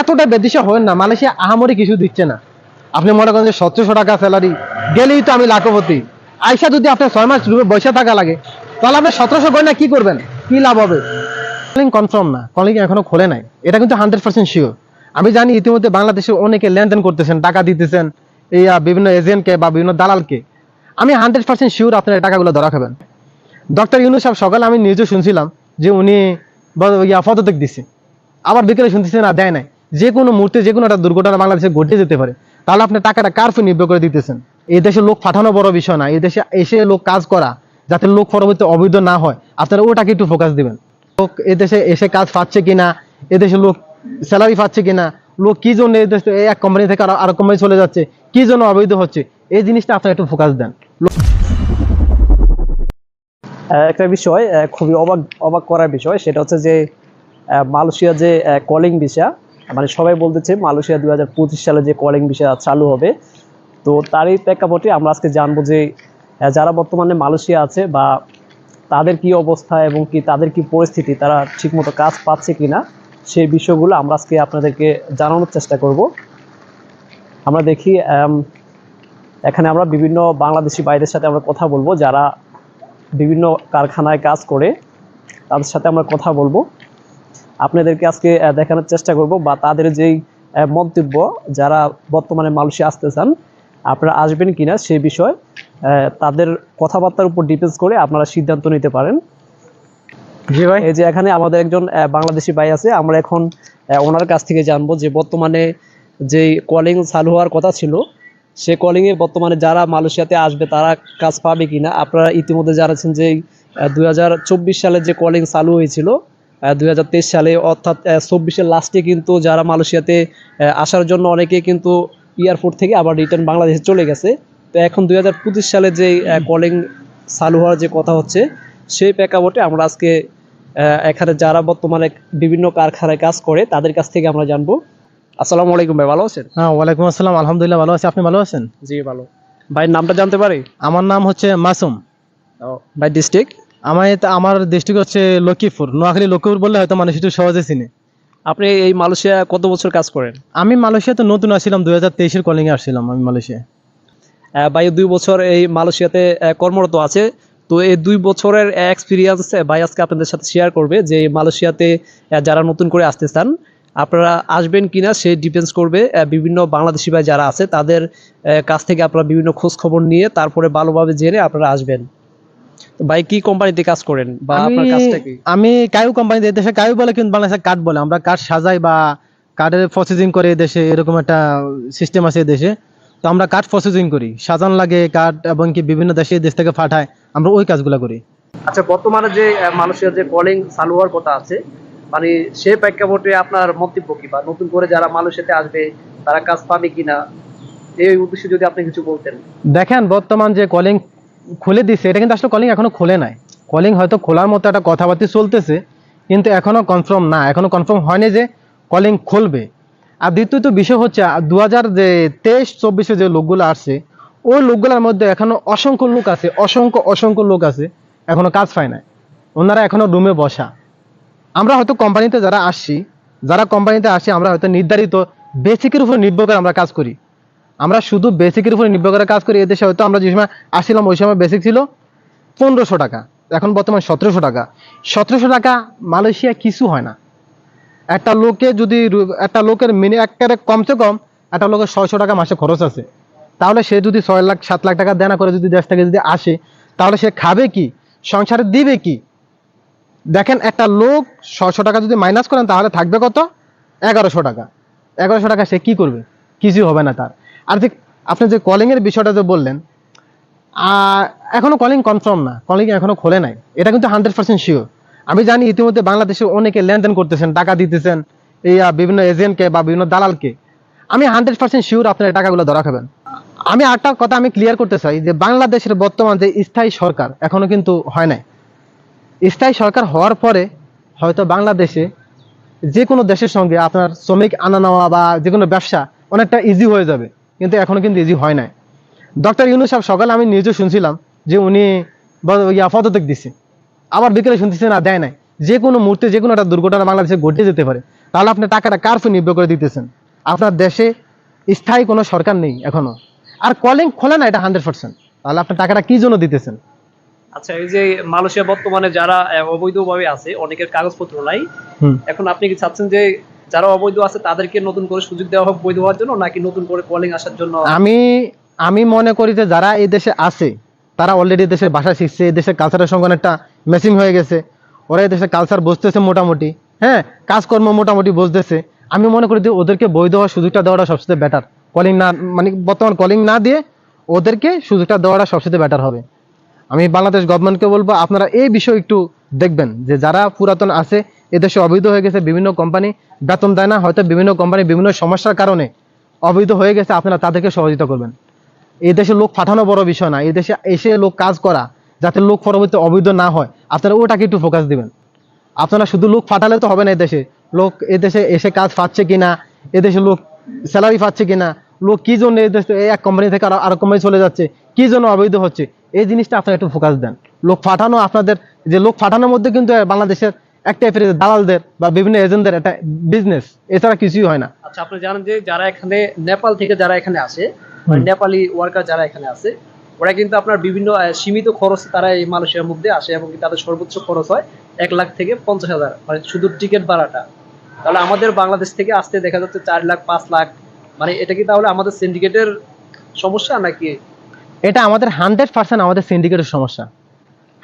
এতটা বেদিশা হয় না, মালয়েশিয়া আহামরি কিছু দিচ্ছে না। আপনি মনে করেন যে সতেরোশো টাকা স্যালারি গেলেই তো আমি লাখপতি। আইসা যদি আপনার ছয় মাস রুমে বসে থাকা লাগে, তাহলে আপনি সতেরোশো গয়না কি করবেন? কি লাভ হবে? কলিং কনফার্ম না কলিং এখনও খোলে নাই। এটা কিন্তু হান্ড্রেড পার্সেন্ট শিওর আমি জানি ইতিমধ্যে বাংলাদেশে অনেকে লেনদেন করতেছেন, টাকা দিতেছেন, এই বিভিন্ন এজেন্টকে বা বিভিন্ন দালালকে। আমি হান্ড্রেড পার্সেন্ট শিওর আপনার টাকাগুলো ধরা খাবেন। ডক্টর ইউনুস সাহেব, সকালে আমি নিজে শুনছিলাম যে উনি ইয়া, পদত্যাগ দিছে। আবার বিকেলে শুনতেছি না, দেয় নাই। যে কোনো মুহূর্তে যে কোনো একটা দুর্ঘটনা বাংলাদেশে ঘটে যেতে পারে, তাহলে আপনি টাকাটা কারফি নির্ভর করে দিতেছেন? এই দেশে লোক পাঠানো বড় বিষয় না, এই দেশে এসে লোক কাজ করা, যাতে লোক পরবর্তী অবৈধ না হয়, আপনারা ওটাকে একটু ফোকাস দিবেন। লোক এ দেশে এসে কাজ পাচ্ছে কিনা এ দেশে লোক স্যালারি পাচ্ছে কিনা, লোক কি জন্য এই দেশে এক কোম্পানি থেকে আরও কোম্পানি চলে যাচ্ছে, কি জন্য অবৈধ হচ্ছে, এই জিনিসটা আপনারা একটু ফোকাস দেন। একটা বিষয় খুবই অবাক অবাক করার বিষয়, সেটা হচ্ছে যে মালয়েশিয়া যে কলিং ভিসা মানে সবাই বলতেছে মালয়েশিয়া দুই হাজার পঁচিশ সালে যে কলিং ভিসা চালু হবে। তো তারই প্রেক্ষাপটে আমরা আজকে জানব যে যারা বর্তমানে মালয়েশিয়া আছে বা তাদের কি অবস্থা এবং কি তাদের কি পরিস্থিতি, তারা ঠিকমতো কাজ পাচ্ছে কিনা সেই বিষয়গুলো আমরা আজকে আপনাদেরকে জানানোর চেষ্টা করব। আমরা দেখি এখানে আমরা বিভিন্ন বাংলাদেশি ভাইদের সাথে আমরা কথা বলব যারা বিভিন্ন কারখানায় কাজ করে, তাদের সাথে আমরা কথা বলব। আপনাদেরকে আজকে দেখানোর চেষ্টা করব বা তাদের যেই মন্তব্য যারা বর্তমানে মালয়েশিয়া আসতে চান আপনারা আসবেন কিনা সেই বিষয় তাদের কথাবার্তার উপর ডিপেন্ডস করে আপনারা সিদ্ধান্ত নিতে পারেন। জি ভাই। এই যে এখানে আমাদের একজন বাংলাদেশি ভাই আছে আমরা এখন ওনার কাছ থেকে জানব যে বর্তমানে যেই কলিং চালু হওয়ার কথা ছিল সে কলিংয়ে বর্তমানে যারা মালয়েশিয়াতে আসবে তারা কাজ পাবে কিনা? আপনারা ইতিমধ্যে জানাচ্ছেন যে দুই হাজার চব্বিশ সালে যে কলিং চালু হয়েছিল দুই হাজার তেইশ সালে অর্থাৎ চব্বিশের লাস্টে কিন্তু যারা মালয়েশিয়াতে আসার জন্য অনেকে কিন্তু এয়ারপোর্ট থেকে আবার রিটার্ন বাংলাদেশে চলে গেছে। তো এখন দুই সালে যে কলিং চালু হওয়ার যে কথা হচ্ছে সেই প্রেক্ষাপটে আমরা আজকে এখানে যারা বর্তমানে বিভিন্ন কারখানায় কাজ করে তাদের কাছ থেকে আমরা জানব। আসসালামু আলাইকুম ভাই ভালো আছেন? হ্যাঁ ওয়ালাইকুম আসসালাম আলহামদুলিল্লাহ ভালো আছি। আপনি ভালো আছেন? জি ভালো। ভাইয়ের নামটা জানতে পারি? আমার নাম হচ্ছে মাসুম। ও ভাই ডিস্ট্রিক্ট আমার আমার ডিস্ট্রিক্ট হচ্ছে লক্ষ্মীপুর। নোয়াখালী লক্ষ্মীপুর বললে হয়তো মানুষ একটু সহজে চিনে। আপনি এই মালয়েশিয়া কত বছর কাজ করেন? আমি মালয়েশিয়াতে নতুন আসছিলাম দুই হাজার তেইশের কলিং এ আসছিলাম আমি মালয়েশিয়া। ভাই দুই বছর এই মালয়েশিয়াতে কর্মরত আছে। তো এই দুই বছরের এক্সপিরিয়েন্স ভাই আজকে আপনাদের সাথে শেয়ার করবে যে মালয়েশিয়াতে যারা নতুন করে আসতে চান আপনারা আসবেন কিনা সে ডিপেন্ডস করবে বিভিন্ন বাংলাদেশি ভাই যারা আছে তাদের কাছ থেকে আপনারা বিভিন্ন খোঁজ খবর নিয়ে তারপরে ভালোভাবে জেনে আপনারা আসবেন। ভাই কি কোম্পানিতে কাজ করেন? বা আপনার কাজটা কি? আমি কায়ু কোম্পানিতে দেশে কায়ু বলে কিন্তু বাংলাদেশে কাঠ বলে। আমরা কাঠ সাজাই বা কাঠের প্রসেসিং করে দেশে এরকম একটা সিস্টেম আছে দেশে। তো আমরা কাঠ প্রসেসিং করি। সাজান লাগে কাঠ এবং কি বিভিন্ন দেশে দেশ থেকে পাঠায়। আমরা ওই কাজগুলো করি। আচ্ছা বর্তমানে যে মালয়েশিয়ার যে কলিং চালু হওয়ার কথা আছে মানে সে প্রেক্ষাপটে আপনার মন্তব্য কি? বা নতুন করে যারা মালয়েশিয়াতে আসবে তারা কাজ পাবে কিনা? এই উদ্দেশ্যে যদি আপনি কিছু বলতেন। দেখেন বর্তমান যে কলিং খুলে দিছে, এটা কিন্তু আসলে কলিং এখনও খোলে নাই। কলিং হয়তো খোলার মতো একটা কথাবার্তা চলতেছে, কিন্তু এখনও কনফার্ম না, এখনও কনফার্ম হয়নি যে কলিং খুলবে। আর দ্বিতীয়ত বিষয় হচ্ছে দু হাজার যে তেইশ, চব্বিশে যে লোকগুলো আসছে, ওই লোকগুলোর মধ্যে এখনও অসংখ্য লোক আছে, অসংখ্য অসংখ্য লোক আছে, এখনও কাজ পায় না ওনারা এখনও রুমে বসা। আমরা হয়তো কোম্পানিতে যারা আসছি, যারা কোম্পানিতে আসছি, আমরা হয়তো নির্ধারিত বেসিকের উপর নির্ভর করে আমরা কাজ করি। আমরা শুধু বেসিকের উপরে নির্ভর করে কাজ করি, এদেশে হয়তো আমরা যে সময় আসছিলাম, ওই সময় বেসিক ছিল পনেরোশো টাকা। এখন বর্তমান সতেরোশো টাকা। সতেরোশো টাকা মালয়েশিয়া কিছু হয় না। একটা লোকে যদি একটা লোকের মিনি একটা কমসে কম একটা লোকের ছয়শো টাকা মাসে খরচ আছে। তাহলে সে যদি ছয় লাখ, সাত লাখ টাকা দেনা করে যদি দেশ থেকে যদি আসে, তাহলে সে খাবে কি? সংসারে দিবে কি? দেখেন, একটা লোক ছশো টাকা যদি মাইনাস করেন, তাহলে থাকবে কত? এগারোশো টাকা। এগারোশো টাকা সে কি করবে? কিছু হবে না তার। আর যে আপনি যে কলিং এর বিষয়টা যে বললেন আহ, এখনও কলিং কনফার্ম না। কলিং এখনও খোলে নাই। এটা কিন্তু হান্ড্রেড পার্সেন্ট শিওর আমি জানি ইতিমধ্যে বাংলাদেশে অনেকে লেনদেন করতেছেন টাকা দিতেছেন এই বিভিন্ন এজেন্টকে বা বিভিন্ন দালালকে আমি হান্ড্রেড পার্সেন্ট শিওর আপনার টাকাগুলো ধরা খাবেন। আমি আরেকটা কথা আমি ক্লিয়ার করতে চাই যে বাংলাদেশের বর্তমান যে স্থায়ী সরকার এখনও কিন্তু হয় নাই। স্থায়ী সরকার হওয়ার পরে হয়তো বাংলাদেশে যে কোনো দেশের সঙ্গে আপনার শ্রমিক আনা নেওয়া বা যে কোনো ব্যবসা অনেকটা ইজি হয়ে যাবে। কিন্তু এখনও কিন্তু ইজি হয় নাই। ডক্টর ইউনুস সাহেব সকালে আমি নিজে শুনছিলাম যে উনি পদত্যাগ দিছে। আবার বিকেলে শুনতেছি না দেয় নাই। যে কোনো মুহূর্তে যে কোনো একটা দুর্ঘটনা বাংলাদেশে ঘটে যেতে পারে। তাহলে আপনি টাকাটা কার ফোন নির্ভর করে দিতেছেন? আপনার দেশে স্থায়ী কোনো সরকার নেই এখনও। আর কলিং খোলে না এটা হান্ড্রেড পার্সেন্ট তাহলে আপনি টাকাটা কি জন্য দিতেছেন? আচ্ছা এই যে মালয়েশিয়া বর্তমানে যারা অবৈধভাবে আছে অনেকের কাগজপত্র নাই। এখন আপনি কি চাচ্ছেন যে যারা অবৈধ আছে, তাদেরকে নতুন করে সুযোগ দেওয়া হোক বৈধ হওয়ার জন্য, নাকি নতুন করে কলিং আসার জন্য? আমি আমি মনে করি যে যারা এই দেশে আছে, তারা অলরেডি দেশের ভাষা শিখছে, এই দেশের কালচারের সঙ্গে অনেকটা ম্যাচিং হয়ে গেছে। ওরা এই দেশের কালচার বুঝতেছে মোটামুটি। হ্যাঁ কাজকর্ম মোটামুটি বুঝতেছে। আমি মনে করি যে ওদেরকে বৈধ হওয়ার সুযোগটা দেওয়াটা সবচেয়ে বেটার কলিং না মানে বর্তমান কলিং না দিয়ে ওদেরকে সুযোগটা দেওয়াটা সবচেয়ে বেটার হবে। আমি বাংলাদেশ গভর্নমেন্টকে বলব, আপনারা এই বিষয় একটু দেখবেন যে যারা পুরাতন আছে এদেশে অবৈধ হয়ে গেছে বিভিন্ন কোম্পানি, বেতন দেয় না, হয়তো বিভিন্ন কোম্পানি বিভিন্ন সমস্যার কারণে অবৈধ হয়ে গেছে, আপনারা তাদেরকে সহযোগিতা করবেন। এই দেশে লোক পাঠানো বড় বিষয় না, এই দেশে এসে লোক কাজ করা, যাতে লোক পরবর্তী অবৈধ না হয়, আপনারা ওটাকে একটু ফোকাস দিবেন। আপনারা শুধু লোক পাঠালে তো হবে না এই দেশে, লোক এই দেশে এসে কাজ পাচ্ছে কিনা এ দেশে লোক স্যালারি পাচ্ছে কিনা, লোক কি জন্য এই দেশে এই এক কোম্পানি থেকে আরও আরও কোম্পানি চলে যাচ্ছে, কি জন্য অবৈধ হচ্ছে, এই জিনিসটা আপনারা একটু ফোকাস দেন। লোক পাঠানো আপনাদের, যে লোক পাঠানোর মধ্যে কিন্তু বাংলাদেশের এক টাইপের দালালদের বা বিভিন্ন এজেন্টদের একটা বিজনেস এছাড়া কিছুই হয় না। আচ্ছা আপনি জানেন যে যারা এখানে নেপাল থেকে যারা এখানে আসে নেপালি ওয়ার্কার যারা এখানে আছে ওরা কিন্তু আপনার বিভিন্ন সীমিত খরচ তারা এই মালয়েশিয়ার মধ্যে আসে এবং তাদের সর্বোচ্চ খরচ হয় এক লাখ থেকে পঞ্চাশ হাজার মানে শুধু টিকিট ভাড়াটা। তাহলে আমাদের বাংলাদেশ থেকে আসতে দেখা যাচ্ছে চার লাখ পাঁচ লাখ মানে এটা কি তাহলে আমাদের সিন্ডিকেটের সমস্যা নাকি? এটা আমাদের হান্ড্রেড পার্সেন্ট আমাদের সিন্ডিকেটের সমস্যা।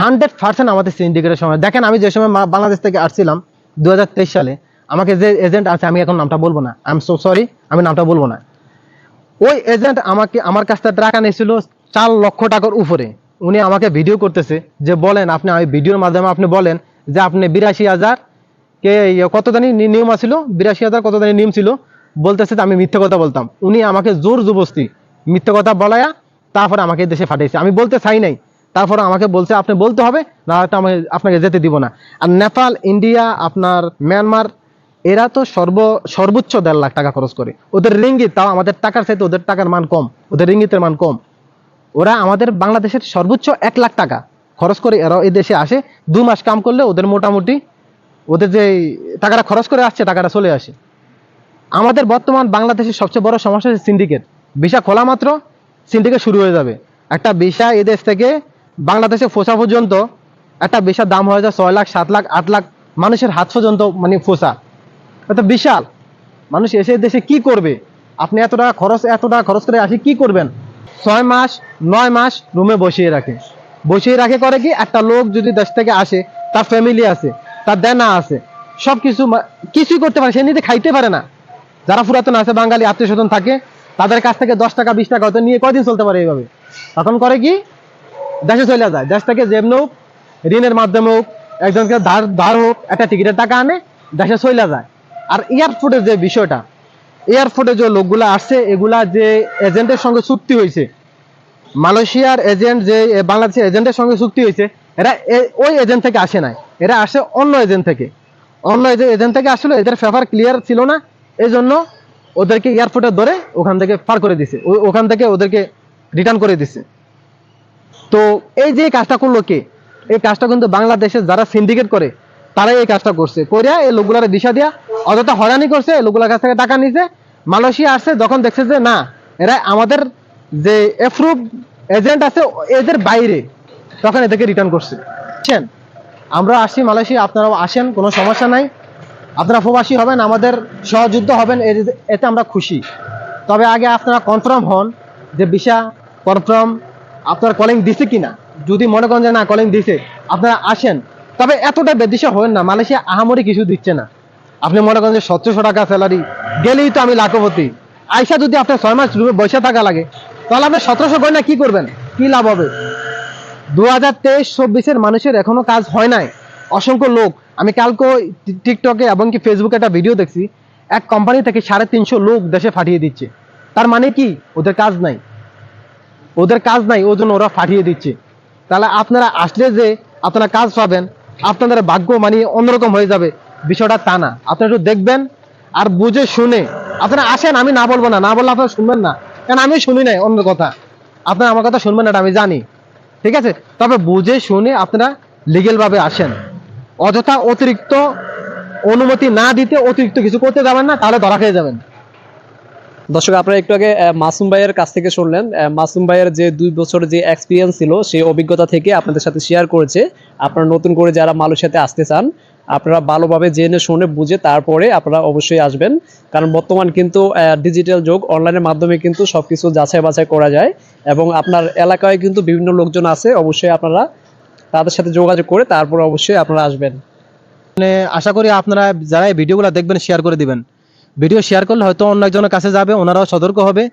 হান্ড্রেড পার্সেন্ট আমাদের সিন্ডিকেটের সময়। দেখেন, আমি যে সময় বাংলাদেশ থেকে আসছিলাম দু হাজার তেইশ সালে, আমাকে যে এজেন্ট আছে, আমি এখন নামটা বলব না। আই এম সো সরি আমি নামটা বলব না। ওই এজেন্ট আমাকে, আমার কাছ থেকে টাকা নিয়েছিল চার লক্ষ টাকার উপরে। উনি আমাকে ভিডিও করতেছে যে, বলেন আপনি ওই ভিডিওর মাধ্যমে আপনি বলেন যে, আপনি বিরাশি হাজার কে কত জানি নিয়ম আছিল? বিরাশি হাজার কত জানি নিয়ম ছিল? বলতেছে আমি মিথ্যে কথা বলতাম। উনি আমাকে জোর জবস্তি মিথ্যে কথা বলায়া তারপরে আমাকে দেশে পাঠিয়েছে। আমি বলতে চাই নাই তারপরে আমাকে বলছে, আপনি বলতে হবে, না হয়তো আমি আপনাকে যেতে দিব না। আর নেপাল, ইন্ডিয়া, আপনার মিয়ানমার, এরা তো সর্ব, সর্বোচ্চ দেড় লাখ টাকা খরচ করে। ওদের রিঙ্গিত, তাও আমাদের টাকার চাইতে ওদের টাকার মান কম, ওদের রিঙ্গিতের মান কম। ওরা আমাদের বাংলাদেশের সর্বোচ্চ এক লাখ টাকা খরচ করে এরা এই দেশে আসে। দু মাস কাম করলে ওদের মোটামুটি, ওদের যে টাকাটা খরচ করে আসছে, টাকাটা চলে আসে। আমাদের বর্তমান বাংলাদেশের সবচেয়ে বড় সমস্যা হচ্ছে সিন্ডিকেট ভিসা খোলা মাত্র সিন্ডিকেট শুরু হয়ে যাবে। একটা ভিসা এদেশ থেকে বাংলাদেশে ফোসা পর্যন্ত একটা ভিসার দাম হয়ে যায় ছয় লাখ, সাত লাখ, আট লাখ মানুষের হাত পর্যন্ত মানে ফোসা। এটা বিশাল। মানুষ এসে দেশে কি করবে? আপনি এত টাকা খরচ, এত টাকা খরচ করে আসি, কি করবেন? ছয় মাস, নয় মাস রুমে বসিয়ে রাখে। বসিয়ে রাখে করে কি? একটা লোক যদি দেশ থেকে আসে, তার ফ্যামিলি আছে, তার দেনা আছে সব কিছু কিছুই করতে পারে সে নিজে খাইতে পারে না। যারা পুরাতন আছে, বাঙালি আত্মীয় স্বজন থাকে, তাদের কাছ থেকে দশ টাকা, বিশ টাকা হয়তো নিয়ে কয়দিন চলতে পারে এইভাবে? তখন করে কি? দেশে চলে যায়। দেশ থেকে যেমন হোক ঋণের মাধ্যমে হোক, একজনকে ধার ধার হোক, একটা টিকিটের টাকা আনে, দেশে চলে যায়। আর এয়ারপোর্টের যে বিষয়টা এয়ারপোর্টে যে লোকগুলা আসছে, এগুলা যে এজেন্টের সঙ্গে চুক্তি হয়েছে, মালয়েশিয়ার এজেন্ট যে বাংলাদেশের এজেন্টের সঙ্গে চুক্তি হয়েছে, এরা ওই এজেন্ট থেকে আসে নাই। এরা আসে অন্য এজেন্ট থেকে। অন্য এজেন্ট থেকে আসলে এদের ফেভার ক্লিয়ার ছিল না এই জন্য ওদেরকে এয়ারপোর্টে ধরে ওখান থেকে পার করে দিছে। ওখান থেকে ওদেরকে রিটার্ন করে দিছে। তো এই যে কাজটা করল কে? এই কাজটা কিন্তু বাংলাদেশে যারা সিন্ডিকেট করে, তারাই এই কাজটা করছে। করিয়া এই লোকগুলার দিশা দিয়া অযথা হয়রানি করছে লোকগুলার কাছ থেকে টাকা নিছে। মালয়েশিয়া আসছে, যখন দেখছে যে না, এরা আমাদের যে অ্যাপ্রুভ এজেন্ট আছে, এদের বাইরে, তখন এদেরকে রিটার্ন করছে। বুঝছেন? আমরা আসি মালয়েশিয়া, আপনারাও আসেন, কোনো সমস্যা নাই। আপনারা প্রবাসী হবেন, আমাদের সহযুদ্ধ হবেন এতে আমরা খুশি। তবে আগে আপনারা কনফার্ম হন যে ভিসা কনফার্ম আপনার কলিং দিছে কিনা? যদি মনে করেন যে না কলিং দিছে, আপনারা আসেন। তবে এতটা বেদিশা হন না, মালয়েশিয়া আহামরি কিছু দিচ্ছে না। আপনি মনে করেন যে সতেরোশো টাকা স্যালারি গেলেই তো আমি লাখপতি। আইসা যদি আপনার ছয় মাস রুমে বসে থাকা লাগে, তাহলে আপনি সতেরোশো করে না কি করবেন? কি লাভ হবে? দু হাজার তেইশ, চব্বিশের মানুষের এখনও কাজ হয় নাই। অসংখ্য লোক, আমি কালকে টিকটকে এবং কি ফেসবুকে একটা ভিডিও দেখছি, এক কোম্পানি থেকে সাড়ে তিনশো লোক দেশে পাঠিয়ে দিচ্ছে। তার মানে কি? ওদের কাজ নাই। ওদের কাজ নাই ওই জন্য ওরা পাঠিয়ে দিচ্ছে। তাহলে আপনারা আসলে যে আপনারা কাজ পাবেন, আপনাদের ভাগ্য মানে অন্যরকম হয়ে যাবে। বিষয়টা তা না। আপনারা একটু দেখবেন আর বুঝে শুনে। আপনারা আসেন, আমি না বলব না। না বললে আপনারা শুনবেন না। কারণ আমি শুনি নাই অন্য কথা। আপনারা আমার কথা শুনবেন না আমি জানি। ঠিক আছে? তবে বুঝে শুনে আপনারা লিগেল ভাবে আসেন। অযথা অতিরিক্ত অনুমতি না দিতে অতিরিক্ত কিছু করতে যাবেন না, তাহলে ধরা খেয়ে যাবেন। দর্শক, আপনারা একটু আগে মাসুম ভাইয়ের কাছ থেকে শুনলেন। মাসুম ভাইয়ের যে দুই বছর যে এক্সপিরিয়েন্স ছিল, সেই অভিজ্ঞতা থেকে আপনাদের সাথে শেয়ার করেছে। আপনারা নতুন করে যারা মালয়েশিয়াতে আসতে চান, আপনারা ভালোভাবে জেনে, শুনে, বুঝে তারপরে আপনারা অবশ্যই আসবেন। কারণ বর্তমান কিন্তু ডিজিটাল যুগ অনলাইনের মাধ্যমে কিন্তু সবকিছু যাচাই বাছাই করা যায় এবং আপনার এলাকায় কিন্তু বিভিন্ন লোকজন আছে, অবশ্যই আপনারা তাদের সাথে যোগাযোগ করে তারপরে অবশ্যই আপনারা আসবেন। মানে আশা করি আপনারা যারা ভিডিওগুলো দেখবেন শেয়ার করে দিবেন। ভিডিও শেয়ার করলে হয়তো অন্য একজনের কাছে যাবে ওনারাও সতর্ক হবে।